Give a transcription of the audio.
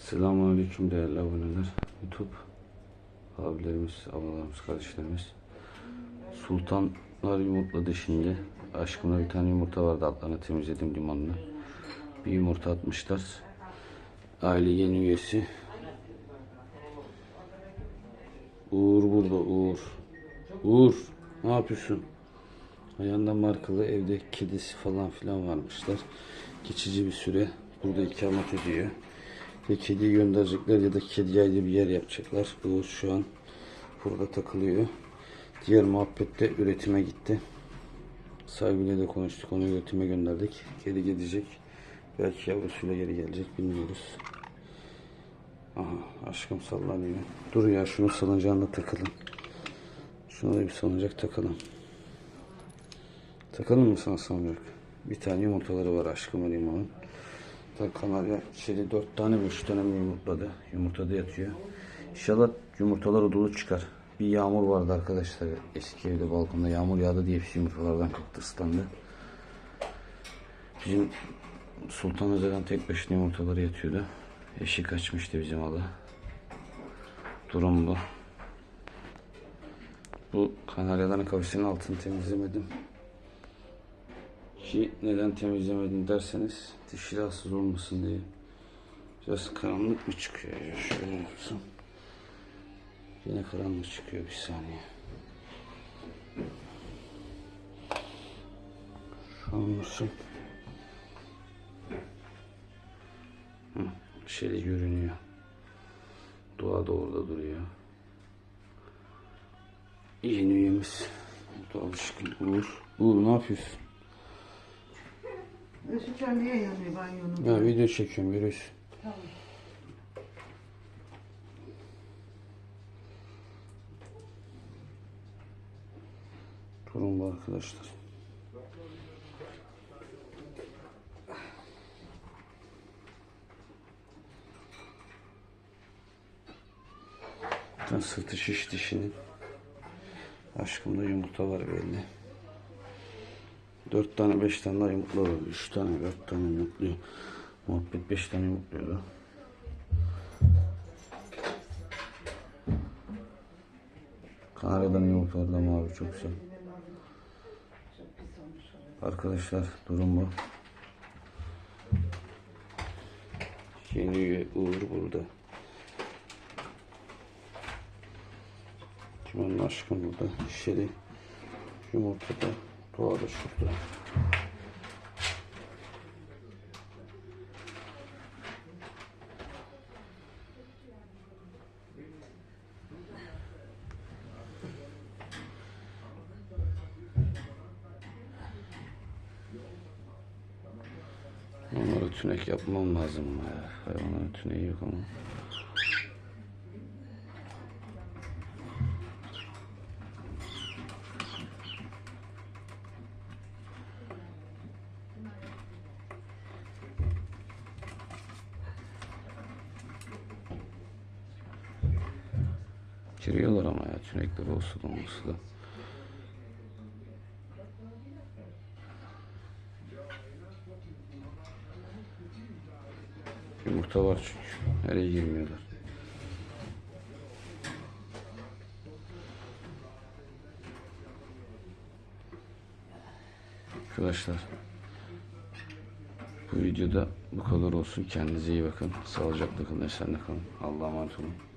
Selamünaleyküm değerli aboneler. YouTube abilerimiz, ablalarımız, kardeşlerimiz. Sultanlar yumurtladı şimdi. Aşkımda bir tane yumurta vardı altlarını temizledim limonla. Bir yumurta atmışlar. Aile yeni üyesi. Uğur burada Uğur. Uğur ne yapıyorsun? Ayağında markalı evde kedisi falan filan varmışlar. Geçici bir süre burada ikamet ediyor. Ve kediyi gönderecekler ya da kediye ayrı bir yer yapacaklar. Uğur şu an burada takılıyor. Diğer muhabbette üretime gitti. Sahibiyle de konuştuk. Onu üretime gönderdik. Geri gidecek. Belki yavrusuyla geri gelecek bilmiyoruz. Aha aşkım sallanıyor. Dur ya şunu salıncağına takalım. Şuna da bir salıncak takalım. Takalım mı sana salıncak? Bir tane yumurtaları var aşkım limonun. Tabii kanarya içeri dört tane mi üç tane mi yumurtladı. Yumurtada yatıyor. İnşallah yumurtaları dolu çıkar. Bir yağmur vardı arkadaşlar. Eski evde balkonda yağmur yağdı diye hepsi yumurtalardan kalktı ıslandı. Bizim Sultan Özel'den tek başına yumurtaları yatıyordu. Eşi kaçmıştı bizim alı. Durum bu. Bu kanaryaların kafesinin altını temizlemedim. Ki neden temizlemedim derseniz dişi rahatsız olmasın diye. Biraz karanlık mı çıkıyor şöyle yapsam. Yine karanlık çıkıyor bir saniye. Şu an nasıl? Şeyde görünüyor. Dua da orada duruyor. Yeni üyemiz. Alışkın. Uğur. Uğur ne yapıyorsun? Işıklar niye yanıyor banyonun? Ya video çekiyorum görüyorsun. Durum bu arkadaşlar. Sırtı şiş dişinin. Aşkımda yumurta var belli. Dört tane beş tane daha yumurtluyor. Üç tane dört tane yumurtluyor. Muhabbet beş tane yumurtluyordu. Kanarya'dan yumurtalar da mavi çok güzel. Arkadaşlar durum bu. Yeni üye Uğur burada. Kimin aşkım burada? Şeli yumurtada. Doğa da şurada. Tünek yapmam lazım ya. Hayvanların tüneği yok ama. Giriyorlar ama ya tünekler olsun olması da. Yumurta var çünkü. Nereye girmiyorlar. Arkadaşlar bu videoda bu kadar olsun. Kendinize iyi bakın. Sağlıcakla kalın. Esenle kalın. Allah'a emanet olun.